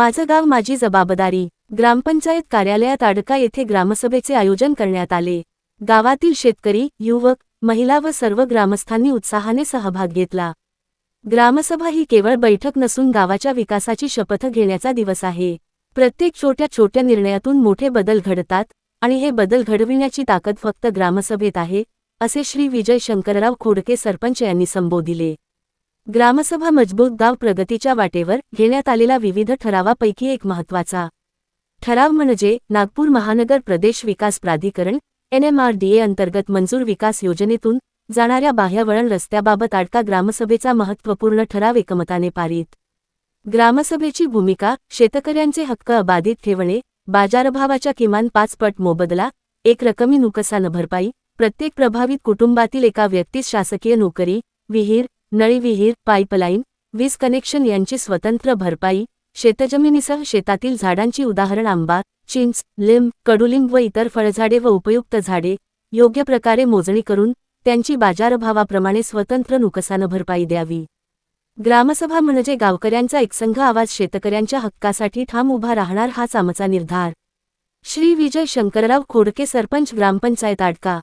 माझं गाव माझी जबाबदारी. ग्रामपंचायत कार्यालयात आडका येथे ग्रामसभेचे आयोजन करण्यात आले. गावातील शेतकरी युवक महिला व सर्व ग्रामस्थांनी उत्साहाने सहभाग घेतला. ग्रामसभा ही केवळ बैठक नसून गावाच्या विकासाची शपथ घेण्याचा दिवस आहे. प्रत्येक छोट्या छोट्या निर्णयातून मोठे बदल घडतात आणि हे बदल घडविण्याची ताकद फक्त ग्रामसभेत आहे असे श्री विजय शंकरराव खोडके सरपंच यांनी संबोधिले. ग्रामसभा मजबूत गाव प्रगतीच्या वाटेवर घेण्यात आलेला विविध ठरावापैकी एक महत्त्वाचा. ठराव म्हणजे नागपूर महानगर प्रदेश विकास प्राधिकरण एनएमआरडीए अंतर्गत मंजूर विकास योजनेतून जाणाऱ्या बाह्यवळण रस्त्याबाबत आडका ग्रामसभेचा महत्त्वपूर्ण ठराव एकमताने पारित. ग्रामसभेची भूमिका शेतकऱ्यांचे हक्क अबाधित ठेवणे बाजारभावाच्या किमान पाच पट मोबदला एक रकमी नुकसान भरपाई प्रत्येक प्रभावित कुटुंबातील एका व्यक्तीस शासकीय नोकरी विहीर नळीविहीर पाईपलाईन वीज कनेक्शन यांची स्वतंत्र भरपाई शेतजमिनीसह शेतातील झाडांची उदाहरण आंबा चिंच लिंब कडुलिंब व इतर फळझाडे व उपयुक्त झाडे योग्य प्रकारे मोजणी करून त्यांची बाजारभावाप्रमाणे स्वतंत्र नुकसान भरपाई द्यावी. ग्रामसभा म्हणजे गावकऱ्यांचा एकसंघ आवाज शेतकऱ्यांच्या हक्कासाठी ठाम उभा राहणार हाच आमचा निर्धार. श्री. विजय शंकरराव खोडके सरपंच ग्रामपंचायत आडका